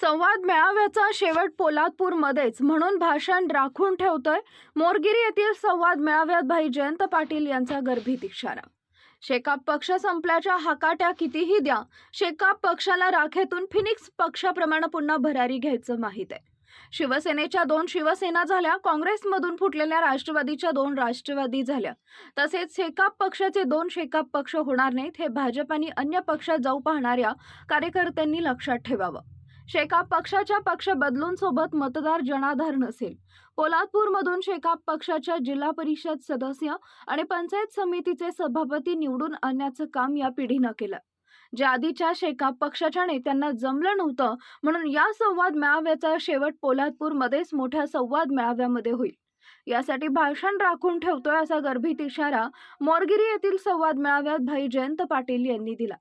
संवाद मेळाव्याचा शेवट पोलादपूरमध्येच. म्हणून भाषण राखून ठेवतोय मोरगिरी येथील संवाद मेळाव्यात भाई जयंत पाटील यांचा गर्भित इशारा शेकाप पक्ष संपल्याच्या हाकाट्या कितीही द्या शेकाप पक्षाला राखेतून फिनिक्स पक्षाप्रमाणे पुन्हा भरारी घ्यायचं माहीत आहे. शिवसेनेच्या दोन शिवसेना झाल्या काँग्रेसमधून फुटलेल्या राष्ट्रवादीच्या दोन राष्ट्रवादी झाल्या. तसेच शेकाप पक्षाचे दोन शेकाप पक्ष होणार नाहीत हे भाजप आणि अन्य पक्षात जाऊ पाहणाऱ्या कार्यकर्त्यांनी लक्षात ठेवावं. शेकाप पक्षाच्या पक्ष बदलूंसोबत मतदार जनाधार नसेल. पोलादपूरमधून शेकाप पक्षाच्या जिल्हा परिषद सदस्य आणि पंचायत समितीचे सभापती निवडून आणण्याचं काम या पिढीनं केलं. जे आधीच्या शेकाप पक्षाच्या नेत्यांना जमलं नव्हतं म्हणून या संवाद मेळाव्याचा शेवट पोलादपूरमध्येच मोठ्या संवाद मेळाव्यामध्ये होईल. यासाठी भाषण राखून ठेवतोय असा गर्भित इशारा मोरगिरी येथील संवाद मेळाव्यात भाई जयंत पाटील यांनी दिला.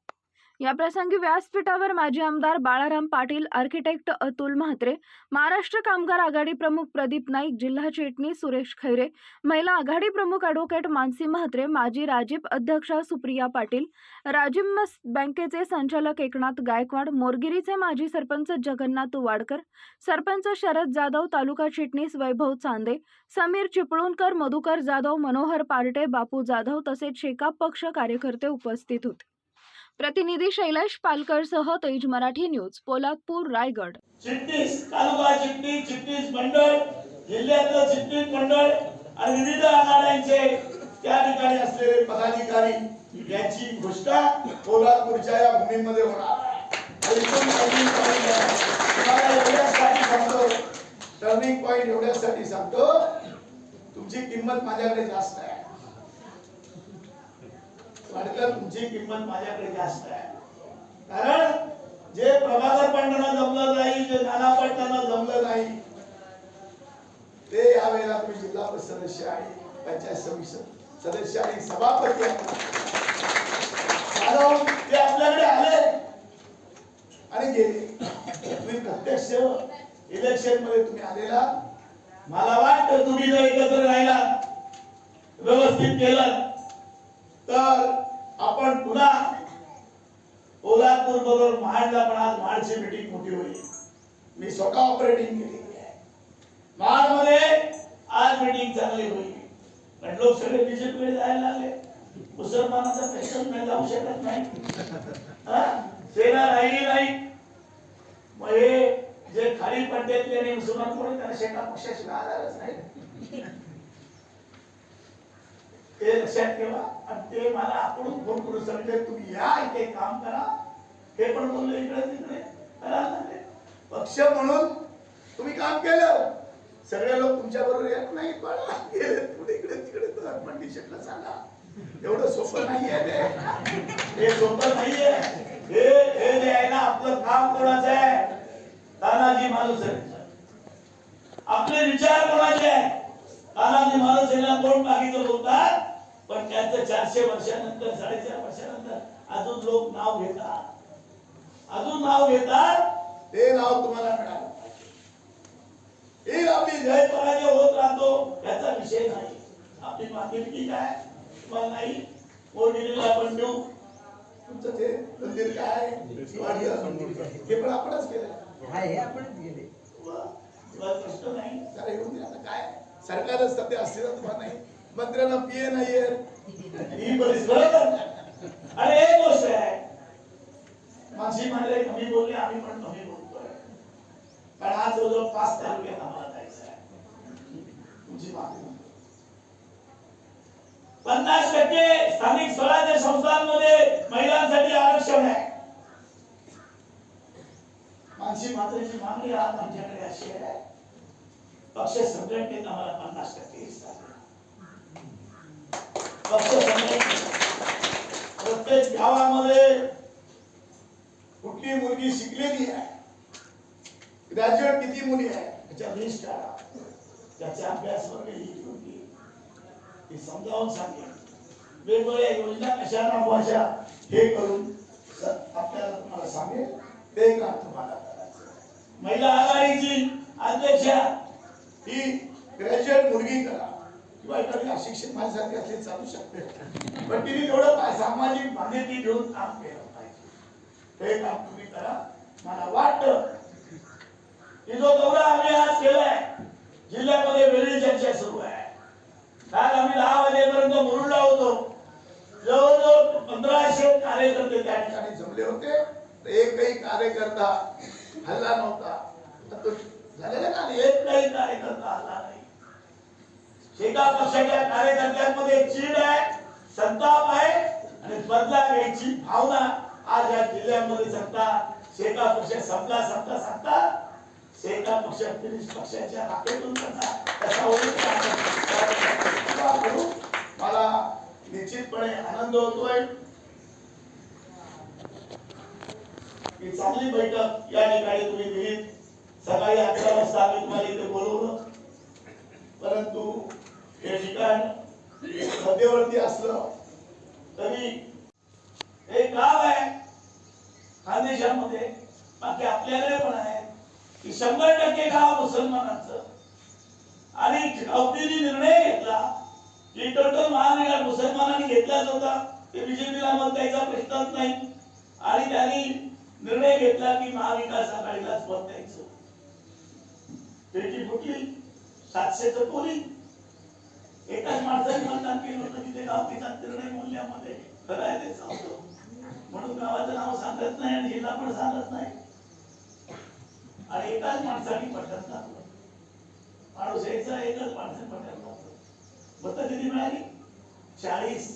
या प्रसंगी व्यासपीठावर माजी आमदार बाळाराम पाटील आर्किटेक्ट अतुल म्हात्रे महाराष्ट्र कामगार आघाडी प्रमुख प्रदीप नाईक जिल्हा चेटणी सुरेश खैरे महिला आघाडी प्रमुख ॲडव्होकेट मानसी म्हात्रे माजी राजीप अध्यक्षा सुप्रिया पाटील राजीव मस बँकेचे संचालक एकनाथ गायकवाड मोरगिरीचे माजी सरपंच जगन्नाथ वाडकर सरपंच शरद जाधव तालुका चिटणीस वैभव चांदे समीर चिपळूणकर मधुकर जाधव मनोहर पार्टे बापू जाधव तसेच शेकाप पक्ष कार्यकर्ते उपस्थित होते. प्रतिनिधी शैलेश पालकर सह तेज मराठी न्यूज पोलादपूर रायगड. चिटणीस तालुका चिटणीस चिटणीस मंडळ जिल्ह्यातलं चिटणीस मंडळ आणि विविध आघाड्यांचे त्या ठिकाणी असलेले पदाधिकारी यांची घोषणा पोलादपूरच्या या भूमीमध्ये होणार एवढ्यासाठी सांगतो टर्निंग पॉइंट एवढ्यासाठी सांगतो तुमची किंमत माझ्याकडे जास्त आहे. वाटतं तुमची किंमत माझ्याकडे जास्त आहे. कारण जे प्रभाकर पाटलांना जमलं नाही जे नाना पाटलांना जमलं नाही ते यावेळेला तुम्ही जिल्हा परिषद सदस्य आणि पंचायत समिती सदस्य आणि सभापती कारण ते आपल्याकडे आले आणि गेले. तुम्ही प्रत्यक्ष इलेक्शनमध्ये तुम्ही आलेला. मला वाटतं तुम्ही जर एकत्र राहिला व्यवस्थित केलं तर आपण पुन्हा कोल्हापूर बरोबर महाडला पण आज महाडची मीटिंग मोठी होईल. मी स्वतः ऑपरेटिंग केलेली आहे. महाडमध्ये आज मीटिंग चांगली होईल. पण लोक सगळे बीजेपीकडे जायला लागले. मुसलमानाचा प्रश्न नाही जाऊ शकत नाही. हा? सेना राहिली नाही. मग हे जे खाली पडलेले आणि मुसलमान कोणी त्यांना शेका पक्षाशिवाय आधारच नाही. ते लक्षात ठेवा आणि ते मला आपण फोन करून सांगितले तुम्ही या इथे काम करा. हे पण बोललो इकडे तिकडे. पक्ष म्हणून तुम्ही काम केलं. सगळे लोक तुमच्या बरोबर येत नाही पण गेले पुढे इकडे तिकडे. तर कंडिशनला सांगा. एवढं सोपं नाहीये ते. हे सोपं नाहीये. हे हे जे आहे ना आपलं काम कोणाचं आहे? तानाजी माणूस आहे आपले विचार कोणाचे आहे? तानाजी माणूस यांना कोण मागितलं बोलतात? पण त्यांचं चारशे वर्षानंतर साडेचार वर्षानंतर अजून लोक नाव घेतात. अजून नाव घेतात. ते नाव तुम्हाला मिळालं. ही आपली जय पराजय होत राहतो याचा विषय नाही. आपली माध्यमिकी काय? तुम्हाला नाही? मोडगिरीला आपण देऊ? तुमचं ते मंदिर काय. हे पण आपणच केलं. कष्ट नाही? काय? सरकारच सध्या तुम्हाला नाही. मंत्र्यांना पीए नाहीये. ही परिस्थिती अरे एक गोष्ट आहे. मानसी म्हणाले, कमी बोलले, आम्ही पण कमी बोलतोय. कारण आज जवळजवळ पाच तालुक्यात आम्हाला जायचं आहे. तुमची मागणी पन्नास टक्के स्थानिक स्वराज्य संस्थांमध्ये महिलांसाठी आरक्षण आहे. मानसी मात्रेची मागणी आज आमच्याकडे अशी आहे. पक्ष संघटनेत आम्हाला पन्नास टक्के हिस्सा. पक्ष प्रत्येक गावामध्ये कुठली मुलगी शिकलेली आहे? ग्रॅज्युएट किती मुली आहे? त्याच्या लिस्ट काढा. त्याचा अभ्यास वर्ग ही मुलगी समजावून सांगेल वेगवेगळ्या योजना कशा राबवायच्या हे करून आपल्याला तुम्हाला सांगेल ते काम तुम्हाला करायचं महिला आघाडीची अध्यक्षा ही ग्रॅज्युएट मुलगी करा. किंवा एखादी अशिक्षित माझ्यासारखी असली चालू शकते. पण तिने तेवढं सामाजिक मान्यती घेऊन काम केलं पाहिजे. हे काम तुम्ही करा. मला वाटत की जो दौरा आम्ही आज केलाय जिल्ह्यामध्ये वेगळी चर्चा सुरू आहे. काल आम्ही दहा वाजेपर्यंत मुरुडला होतो. जवळजवळ पंधराशे कार्यकर्ते त्या ठिकाणी जमले होते. एकही कार्यकर्ता हल्ला नव्हता. झालेला का एक काही कार्यकर्ता हल्ला नाही. एका पक्षाच्या कार्यकर्त्यांमध्ये चीड आहे संताप आहे आणि बदला घ्यायची भावना आज या जिल्ह्यामध्ये सत्ता शेका पक्ष संपला संपला संपला शेका पक्ष फिनिश पक्षाच्या राखेतून मला निश्चितपणे आनंद होतोय. ही चांगली बैठक या ठिकाणी तुम्ही दिली सकाळी अकरा वाजता आम्ही तुम्हाला इथे बोलवलं. परंतु हे ठिकाण मध्यवर्ती असलं तरी हे गाव आहे. खानदेशामध्ये बाकी आपल्याकडे पण आहे. की शंभर टक्के गाव मुसलमानांचं. आणि गावकीने निर्णय घेतला की टोटल महानगर मुसलमानांनी घेतलाच होता ते बीजेपीला मत द्यायचा प्रश्नच नाही. आणि त्यांनी निर्णय घेतला की महाविकास आघाडीलाच मत द्यायचं. त्याची फुटली सातशेच पोलिंग एकाच माणसाने मतदान केलं होतं तिथे गावकीचा निर्णय मूल्यामध्ये खरं आहे ते सांगतो. म्हणून गावाचं नाव सांगत नाही आणि जिल्हा पण सांगत नाही. आणि एकाच माणसाने पटत टाकलं माणूस यायचा एकच माणसाने पटत टाकलं मत किती मिळाली? चाळीस.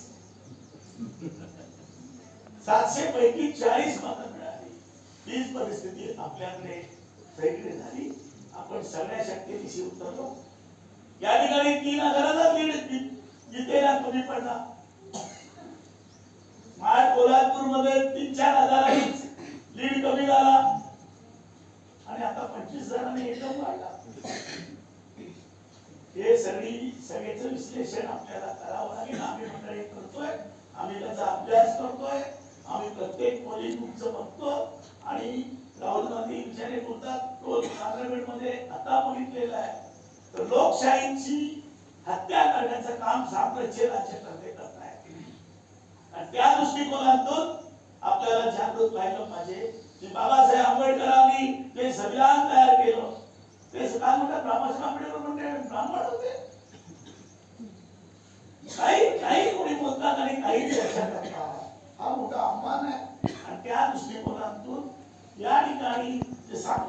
सातशे पैकी चाळीस मतं मिळाली. हीच परिस्थिती आपल्याकडे वेगळी झाली. आपण सगळ्या शक्तीनिशी उतरलो या ठिकाणी तीन हजाराचा लीड जिथे ना कमी पडला. महाड कोल्हापूरमध्ये तीन चार हजारांनीच लीड कमी झाला. आणि आता पंचवीस जणांनी एकदम वाढला हे सगळी सगळ्याच विश्लेषण आपल्याला करावं लागेल. आम्ही मंडळी करतोय. आम्ही त्याचा अभ्यास करतोय. आम्ही प्रत्येक पोलिंग तुमचं बघतो आणि राहुल गांधी विचारे बोलतात तो पार्लमेंटमध्ये आता बघितलेला आहे. तर लोकशाहीची हत्या करण्याचं काम साम्राज्य राज्यकर्ते करत आहेत आणि त्या दृष्टिकोनातून आपल्याला जागृत व्हायला पाहिजे. की बाबासाहेब आंबेडकरांनी जे संविधान तयार केलं ते काय म्हणतात ब्राह्मण आंबेडकर म्हणते ब्राह्मण होते. काही काही कोणी बोलतात आणि काही चर्चा करतात हा